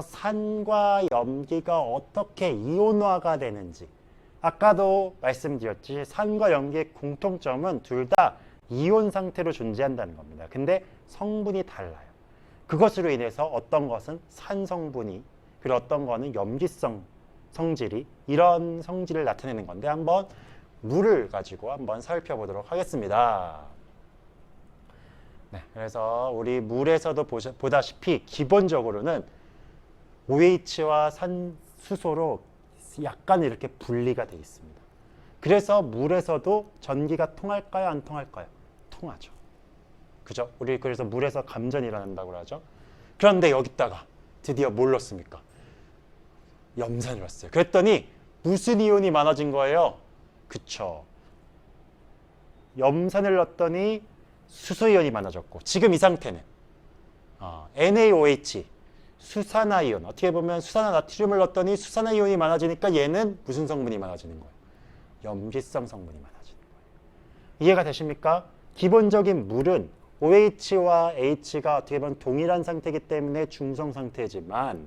산과 염기가 어떻게 이온화가 되는지 아까도 말씀드렸지 산과 염기의 공통점은 둘 다 이온 상태로 존재한다는 겁니다. 근데 성분이 달라요. 그것으로 인해서 어떤 것은 산 성분이 그리고 어떤 거는 염기성 성질이 이런 성질을 나타내는 건데 한번 물을 가지고 한번 살펴보도록 하겠습니다. 네, 그래서 우리 물에서도 보다시피 기본적으로는 OH와 산수소로 약간 이렇게 분리가 돼 있습니다. 그래서 물에서도 전기가 통할까요? 안 통할까요? 통하죠. 그죠? 우리 그래서 물에서 감전이 일어난다고 하죠. 그런데 여기다가 드디어 뭘 넣습니까? 염산을 넣었어요. 그랬더니 무슨 이온이 많아진 거예요? 그쵸. 염산을 넣었더니 수소이온이 많아졌고 지금 이 상태는 어, NaOH 수산화이온 어떻게 보면 수산화 나트륨을 넣었더니 수산화이온이 많아지니까 얘는 무슨 성분이 많아지는 거예요? 염기성 성분이 많아지는 거예요. 이해가 되십니까? 기본적인 물은 OH와 H가 어떻게 보면 동일한 상태이기 때문에 중성 상태지만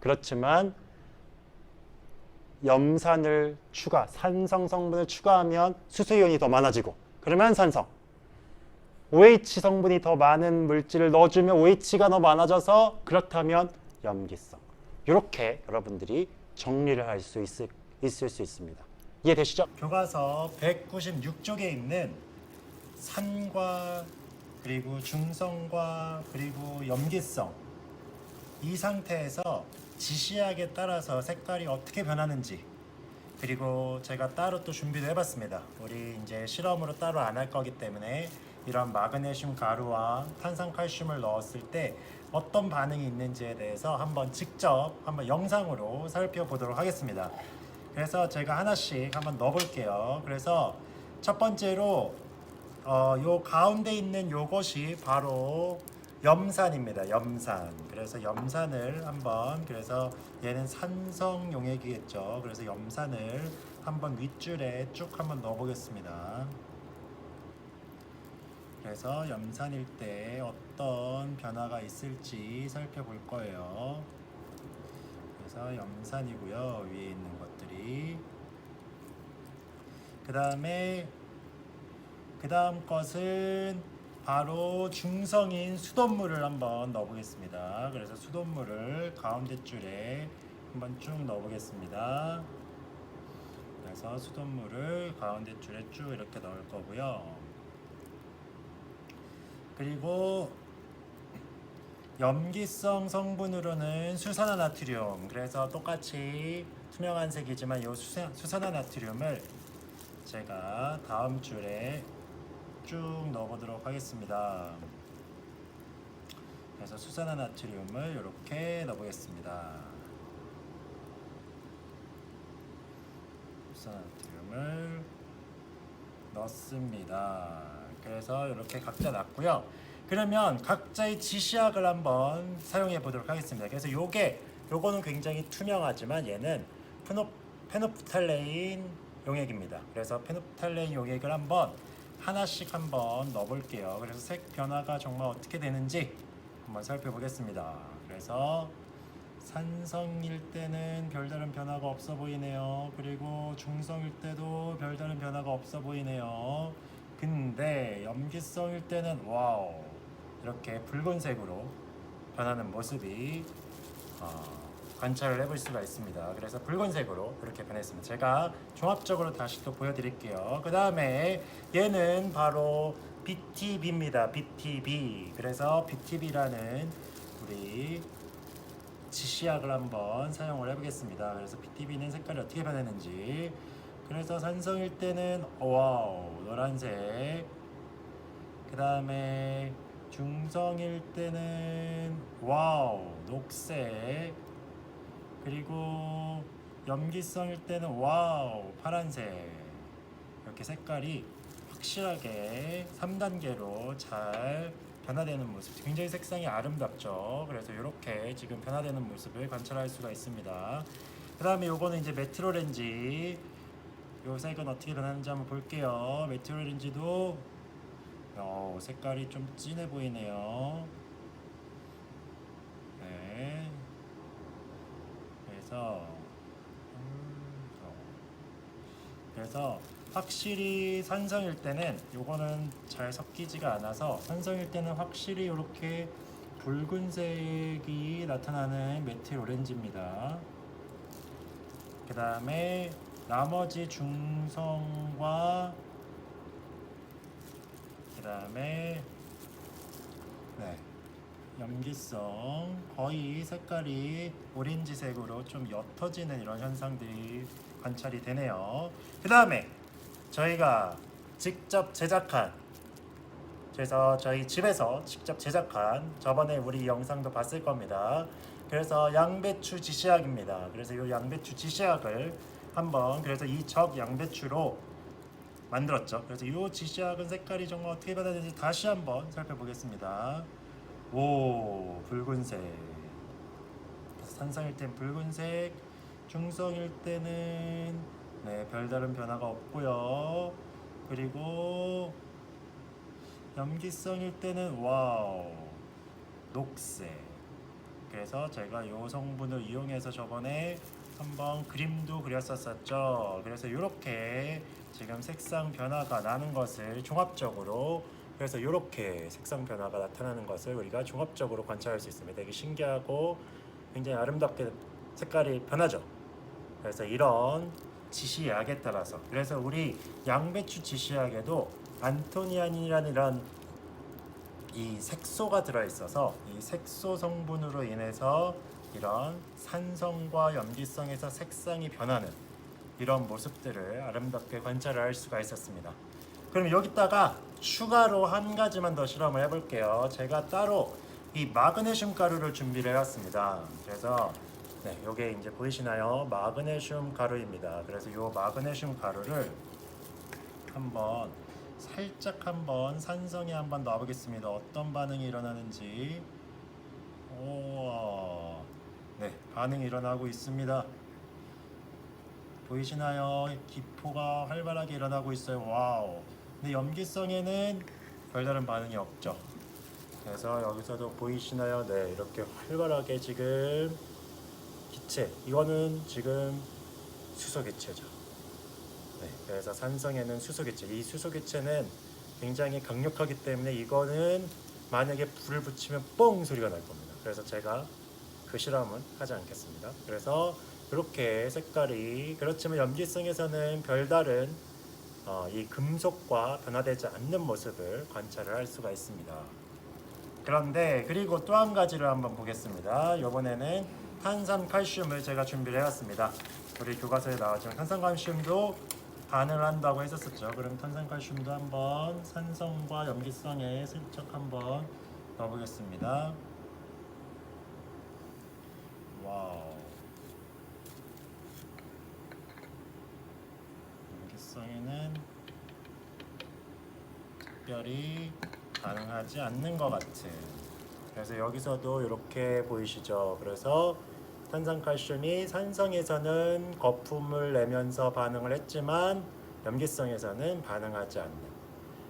그렇지만 염산을 추가, 산성 성분을 추가하면 수소이온이 더 많아지고 그러면 산성 OH 성분이 더 많은 물질을 넣어주면 OH가 더 많아져서 그렇다면 염기성. 이렇게 여러분들이 정리를 할 수 있을, 있을 수 있습니다. 이해되시죠? 교과서 196쪽에 있는 산과 그리고 중성과 그리고 염기성 이 상태에서 지시약에 따라서 색깔이 어떻게 변하는지 그리고 제가 따로 또 준비도 해봤습니다. 우리 이제 실험으로 따로 안 할 거기 때문에 이런 마그네슘 가루와 탄산칼슘을 넣었을 때 어떤 반응이 있는지에 대해서 한번 직접 한번 영상으로 살펴보도록 하겠습니다. 그래서 제가 하나씩 한번 넣어볼게요. 그래서 첫 번째로 어, 요 가운데 있는 요것이 바로 염산입니다. 염산. 그래서 염산을 한번 그래서 얘는 산성 용액이겠죠. 그래서 염산을 한번 윗줄에 쭉 한번 넣어 보겠습니다. 그래서 염산일 때 어떤 변화가 있을지 살펴볼 거예요. 그래서 염산이고요. 위에 있는 것들이 그 다음에 그 다음 것은 바로 중성인 수돗물을 한번 넣어보겠습니다. 그래서 수돗물을 가운데 줄에 한번 쭉 넣어보겠습니다. 그래서 수돗물을 가운데 줄에 쭉 이렇게 넣을 거고요. 그리고 염기성 성분으로는 수산화 나트륨 그래서 똑같이 투명한 색이지만 이 수산화 나트륨을 제가 다음 줄에 쭉 넣어보도록 하겠습니다. 그래서 수산화 나트륨을 이렇게 넣어보겠습니다. 수산화 나트륨을 넣습니다. 그래서 이렇게 각자 놨고요. 그러면 각자의 지시약을 한번 사용해 보도록 하겠습니다. 그래서 요게 요거는 굉장히 투명하지만 얘는 페노, 페노프탈레인 용액입니다. 그래서 페노프탈레인 용액을 한번 하나씩 한번 넣어볼게요. 그래서 색 변화가 정말 어떻게 되는지 한번 살펴보겠습니다. 그래서 산성일 때는 별다른 변화가 없어 보이네요. 그리고 중성일 때도 별다른 변화가 없어 보이네요. 근데 염기성일 때는 와우 이렇게 붉은색으로 변하는 모습이 어, 관찰을 해볼 수가 있습니다. 그래서 붉은색으로 이렇게 변했습니다. 제가 종합적으로 다시 또 보여드릴게요. 그 다음에 얘는 바로 BTB입니다. BTB. 그래서 BTB라는 우리 지시약을 한번 사용을 해보겠습니다. 그래서 BTB는 색깔이 어떻게 변했는지. 그래서 산성일 때는 와우 노란색. 그 다음에 중성일 때는 와우 녹색. 그리고 염기성일 때는 와우 파란색. 이렇게 색깔이 확실하게 3단계로 잘 변화되는 모습. 굉장히 색상이 아름답죠? 그래서 이렇게 지금 변화되는 모습을 관찰할 수가 있습니다. 그 다음에 요거는 이제 메트로 렌지 요 색은 어떻게 변하는지 한번 볼게요 메트로 렌지도 어, 색깔이 좀 진해 보이네요 네 그래서 음, 어. 그래서 확실히 산성일 때는 요거는 잘 섞이지가 않아서 산성일 때는 확실히 이렇게 붉은색이 나타나는 메틸 오렌지입니다. 그 다음에 나머지 중성과 그 다음에 네 염기성 거의 색깔이 오렌지색으로 좀 옅어지는 이런 현상들이 관찰이 되네요. 그 다음에 저희가 직접 제작한 그래서 저희 집에서 직접 제작한 저번에 우리 영상도 봤을 겁니다. 그래서 양배추 지시약입니다. 그래서 이 양배추 지시약을 한번 그래서 이 적 양배추로 만들었죠. 그래서 이 지시약은 색깔이 정말 어떻게 변하는지 다시 한번 살펴보겠습니다. 오 붉은색. 산성일 땐 붉은색, 중성일 때는 네 별다른 변화가 없고요. 그리고 염기성일 때는 와우 녹색 그래서 제가 이 성분을 이용해서 저번에 한번 그림도 그렸었었죠. 그래서 이렇게 지금 색상 변화가 나는 것을 종합적으로 그래서 이렇게 색상 변화가 나타나는 것을 우리가 종합적으로 관찰할 수 있습니다. 되게 신기하고 굉장히 아름답게 색깔이 변하죠. 그래서 이런 지시약에 따라서 그래서 우리 양배추 지시약에도 안토니안이라는 이런 이 색소가 들어 있어서 이 색소 성분으로 인해서 이런 산성과 염기성에서 색상이 변하는 이런 모습들을 아름답게 관찰할 수가 있었습니다. 그럼 여기다가 추가로 한 가지만 더 실험을 해볼게요. 제가 따로 이 마그네슘 가루를 준비를 해왔습니다. 그래서 네, 요게 이제 보이시나요? 마그네슘 가루입니다. 그래서 요 마그네슘 가루를 한번 살짝 한번 산성에 한번 넣어보겠습니다. 어떤 반응이 일어나는지. 오, 네, 반응이 일어나고 있습니다. 보이시나요? 기포가 활발하게 일어나고 있어요. 와우. 근데 염기성에는 별다른 반응이 없죠. 그래서 여기서도 보이시나요? 네, 이렇게 활발하게 지금 기체. 이거는 지금 수소 기체죠. 네, 그래서 산성에는 수소기체. 이 수소기체는 굉장히 강력하기 때문에 이거는 만약에 불을 붙이면 뻥 소리가 날 겁니다. 그래서 제가 그 실험은 하지 않겠습니다. 그래서 이렇게 색깔이 그렇지만 염기성에서는 별다른 어, 이 금속과 변화되지 않는 모습을 관찰을 할 수가 있습니다. 그런데 그리고 또 한 가지를 한번 보겠습니다. 이번에는 탄산 칼슘을 제가 준비를 해왔습니다. 우리 교과서에 나왔지만 탄산 칼슘도 반응을 한다고 했었었죠. 그럼 탄산 칼슘도 한번 산성과 염기성에 슬쩍 한번 넣어보겠습니다. 와우. 염기성에는 특별히 반응하지 않는 것 같은. 그래서 여기서도 이렇게 보이시죠. 그래서 탄산칼슘이 산성에서는 거품을 내면서 반응을 했지만 염기성에서는 반응하지 않는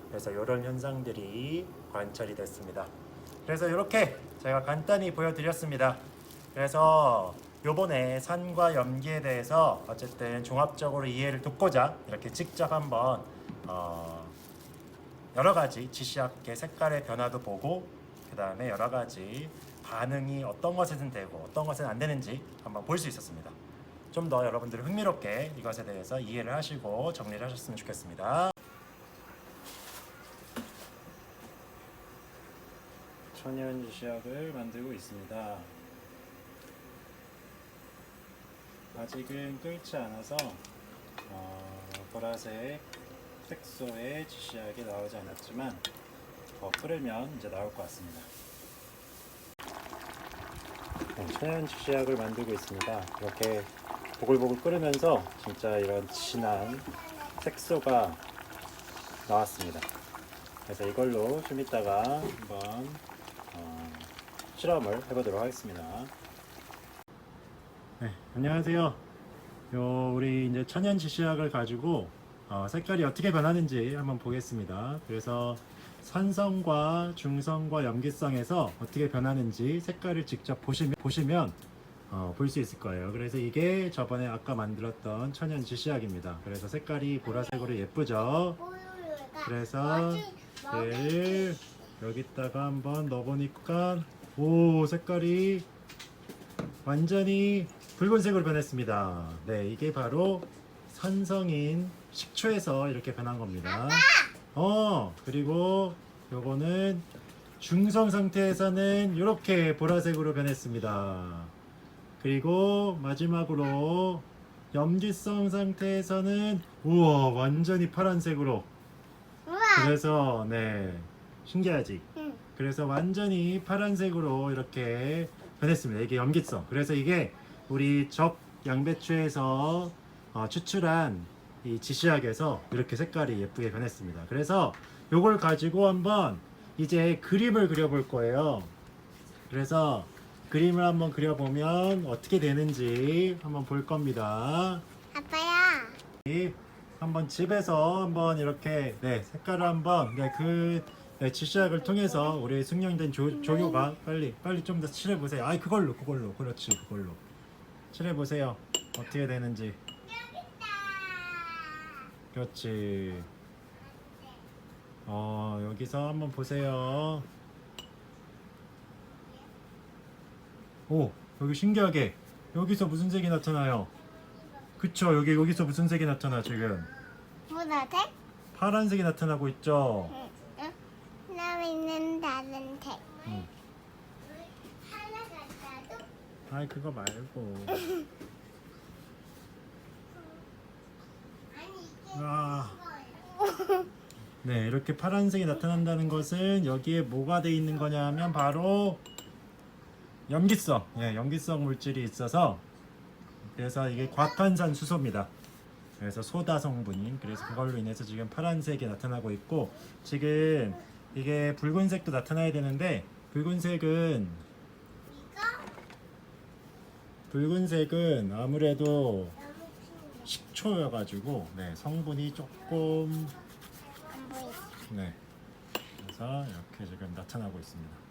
그래서 이런 현상들이 관찰이 됐습니다. 그래서 이렇게 제가 간단히 보여드렸습니다. 그래서 요번에 산과 염기에 대해서 어쨌든 종합적으로 이해를 돕고자 이렇게 직접 한번 어 여러 가지 지시학계 색깔의 변화도 보고 그 다음에 여러 가지 반응이 어떤 것에는 되고 어떤 것은 안 되는지 한번 볼 수 있었습니다. 좀 더 여러분들이 흥미롭게 이것에 대해서 이해를 하시고 정리를 하셨으면 좋겠습니다. 천연 지시약을 만들고 있습니다. 아직은 끓지 않아서 어, 보라색 색소의 지시약이 나오지 않았지만 더 끓으면 이제 나올 것 같습니다. 네, 천연 지시약을 만들고 있습니다. 이렇게 보글보글 끓으면서 진짜 이런 진한 색소가 나왔습니다. 그래서 이걸로 좀 이따가 한번 어, 실험을 해보도록 하겠습니다. 네, 안녕하세요. 요 우리 이제 천연 지 시약을 가지고 어, 색깔이 어떻게 변하는지 한번 보겠습니다. 그래서 산성과 중성과 염기성에서 어떻게 변하는지 색깔을 직접 보시면 보시면 어, 볼 수 있을 거예요. 그래서 이게 저번에 아까 만들었던 천연 지 시약입니다. 그래서 색깔이 보라색으로 예쁘죠. 그래서 얘를 여기다가 한번 넣어보니까 오 색깔이 완전히 붉은색으로 변했습니다. 네, 이게 바로 산성인 식초에서 이렇게 변한 겁니다. 어, 그리고 요거는 중성 상태에서는 이렇게 보라색으로 변했습니다. 그리고 마지막으로 염기성 상태에서는 우와 완전히 파란색으로. 그래서 네 신기하지 응. 그래서 완전히 파란색으로 이렇게 변했습니다 이게 염기성 그래서 이게 우리 적 양배추에서 어, 추출한 이 지시약에서 이렇게 색깔이 예쁘게 변했습니다. 그래서 요걸 가지고 한번 이제 그림을 그려볼 거예요. 그래서 그림을 한번 그려보면 어떻게 되는지 한번 볼 겁니다. 아빠야. 이 한번 집에서 한번 이렇게 네 색깔을 한번 네그 네, 지시약을 통해서 우리 숙련된 조, 조교가 빨리 빨리 좀 더 칠해 보세요. 아 그걸로 그걸로. 그렇지 그걸로 칠해 보세요. 어떻게 되는지 그렇지. 어 여기서 한번 보세요. 오 여기 신기하게 여기서 무슨 색이 나타나요? 그쵸 여기 여기서 무슨 색이 나타나 지금 보라색? 파란색이 나타나고 있죠. 응. 응. 그다음에는 다른 색. 응. 하나 같 아이 그거 말고. 아니 아. 네 이렇게 파란색이 나타난다는 것은 여기에 뭐가 돼 있는 거냐면 바로 염기성, 예, 염기성 물질이 있어서 그래서 이게 과탄산 수소입니다. 그래서 소다 성분인 그래서 그걸로 인해서 지금 파란색이 나타나고 있고 지금 이게 붉은색도 나타나야 되는데 붉은색은 붉은색은 아무래도 식초여가지고 네, 성분이 조금. 네 그래서 이렇게 지금 나타나고 있습니다.